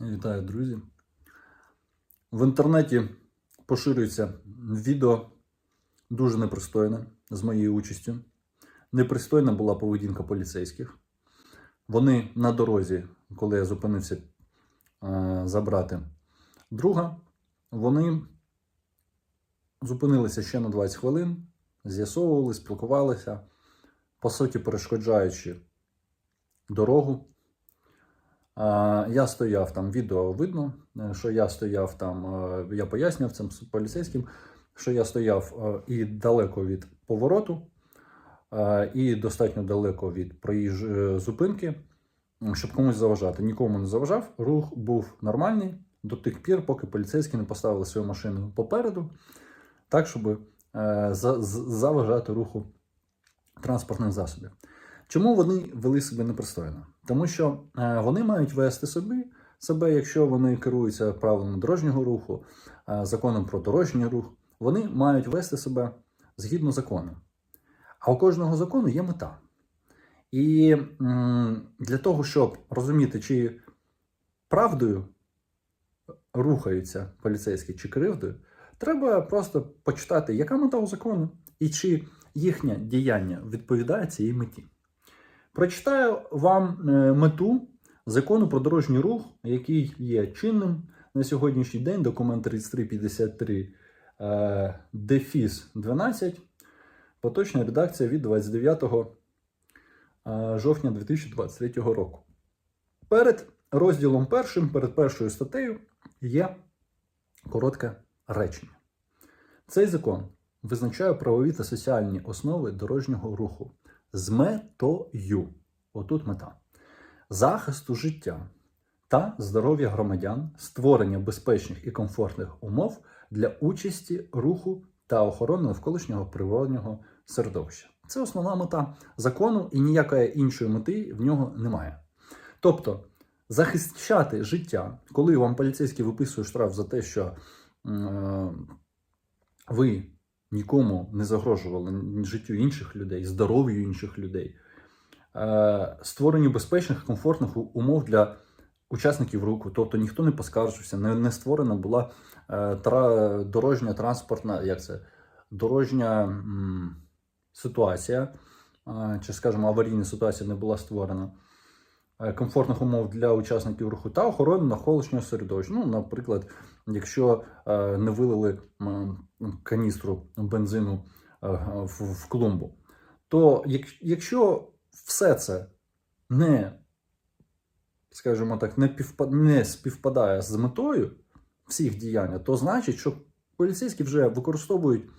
Вітаю, друзі. В інтернеті поширюється відео дуже непристойне з моєю участю. Непристойна була поведінка поліцейських. Вони на дорозі, коли я зупинився е, забрати друга, вони зупинилися ще на 20 хвилин, з'ясовували, спілкувалися, по суті, перешкоджаючи дорогу. Я стояв там, відео видно, е, що я стояв там, е, я пояснював цим поліцейським, що я стояв е, і далеко від повороту, і достатньо далеко від проїжджої зупинки, щоб комусь заважати. Нікому не заважав. Рух був нормальний до тих пір, поки поліцейські не поставили свою машину попереду, так, щоб заважати руху транспортних засобів. Чому вони вели себе непристойно? Тому що е, вони мають вести собі себе, якщо вони керуються правилами дорожнього руху, е, законом про дорожній рух, вони мають вести себе згідно закону. А у кожного закону є мета. І для того, щоб розуміти, чи правдою рухаються поліцейські, чи кривдою, треба просто почитати, яка мета у закону, і чи їхнє діяння відповідає цій меті. Прочитаю вам е, мету закону про дорожній рух, який є чинним на сьогоднішній день, документ 3353 е, Дефіс 12, поточна редакція від 29 е, жовтня 2023 року. Перед розділом першим, перед першою статтею є коротке речення. Цей закон визначає правові та соціальні основи дорожнього руху з метою, отут мета, захисту життя та здоров'я громадян, створення безпечних і комфортних умов для участі руху та охорони навколишнього природнього середовища. Це основна мета закону, і ніякої іншої мети в нього немає. Тобто, захищати життя, коли вам поліцейський виписує штраф за те, що е, ви нікому не загрожували життю інших людей, здоров'ю інших людей, е, створенню безпечних, комфортних умов для учасників руху. Тобто ніхто не поскаржився, не, створена була е, дорожня транспортна, як це, дорожня ситуація, е, чи, скажімо, аварійна ситуація не була створена. Е, Комфортних умов для учасників руху та охорони навколишнього середовища. Ну, наприклад, якщо е, не вилили каністру бензину е, в, клумбу, то якщо все це не, скажімо так, не, півпа, не співпадає з метою всіх діянь, то значить, що поліцейські вже використовують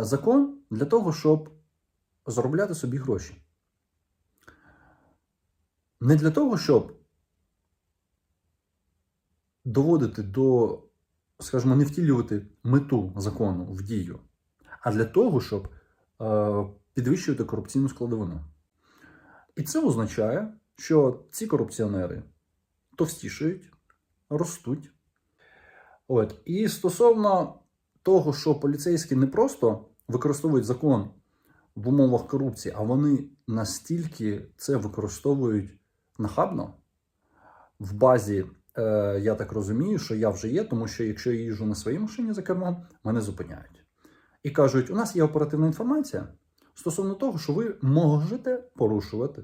закон для того, щоб заробляти собі гроші. Не для того, щоб доводити до, скажімо, не втілювати мету закону в дію, а для того, щоб е, підвищувати корупційну складовину. І це означає, що ці корупціонери товстішають, ростуть. От. І стосовно того, що поліцейські не просто використовують закон в умовах корупції, а вони настільки це використовують нахабно в базі. Е, я так розумію, що я вже є, тому що якщо я їжджу на своїй машині за кермом, мене зупиняють. І кажуть, у нас є оперативна інформація стосовно того, що ви можете порушувати.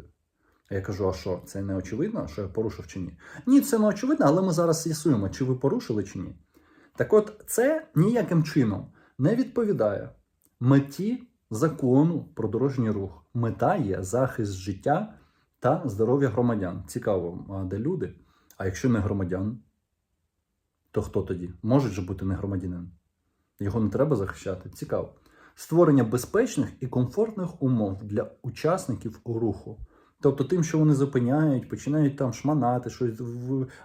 А я кажу, а що, це не очевидно, що я порушив чи ні? Ні, це не очевидно, але ми зараз з'ясуємо, чи ви порушили чи ні. Так от, це ніяким чином не відповідає меті закону про дорожній рух. Мета є захист життя та здоров'я громадян. Цікаво, а де люди? А якщо не громадян, то хто тоді? Може же бути не громадянин. Його не треба захищати. Цікаво. Створення безпечних і комфортних умов для учасників руху. Тобто тим, що вони зупиняють, починають там шманати, щось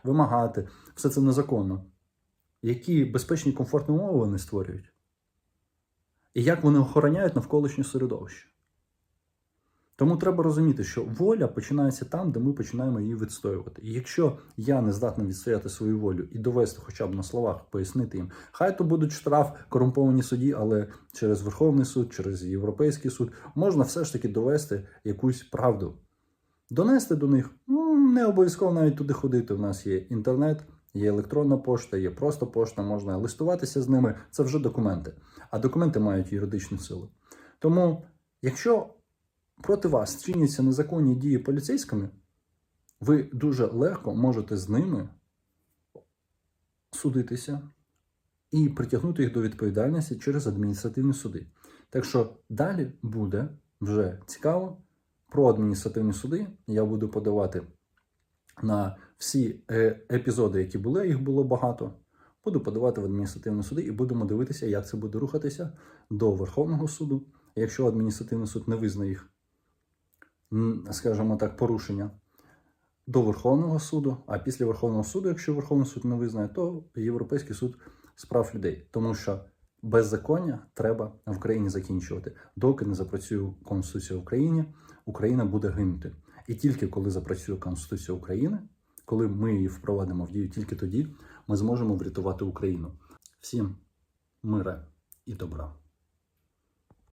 вимагати, все це незаконно. Які безпечні і комфортні умови вони створюють? І як вони охороняють навколишнє середовище? Тому треба розуміти, що воля починається там, де ми починаємо її відстоювати. І якщо я не здатний відстояти свою волю і довести хоча б на словах, пояснити їм, хай то будуть штраф корумповані судді, але через Верховний суд, через Європейський суд можна все ж таки довести якусь правду. Донести до них ну, не обов'язково навіть туди ходити. У нас є інтернет, є електронна пошта, є просто пошта, можна листуватися з ними. Це вже документи. А документи мають юридичну силу. Тому, якщо проти вас чиняться незаконні дії поліцейськими, ви дуже легко можете з ними судитися і притягнути їх до відповідальності через адміністративні суди. Так що далі буде вже цікаво. Про адміністративні суди я буду подавати на всі е, епізоди, які були, їх було багато. Буду подавати в адміністративні суди і будемо дивитися, як це буде рухатися до Верховного суду. Якщо адміністративний суд не визнає їх, скажімо так, порушення до Верховного суду, а після Верховного суду, якщо Верховний суд не визнає, то Європейський суд з прав людей. Тому що беззаконня треба в Україні закінчувати. Доки не запрацює Конституція України, Україна буде гинути. І тільки коли запрацює Конституція України, коли ми її впровадимо в дію, тільки тоді ми зможемо врятувати Україну. Всім мира і добра.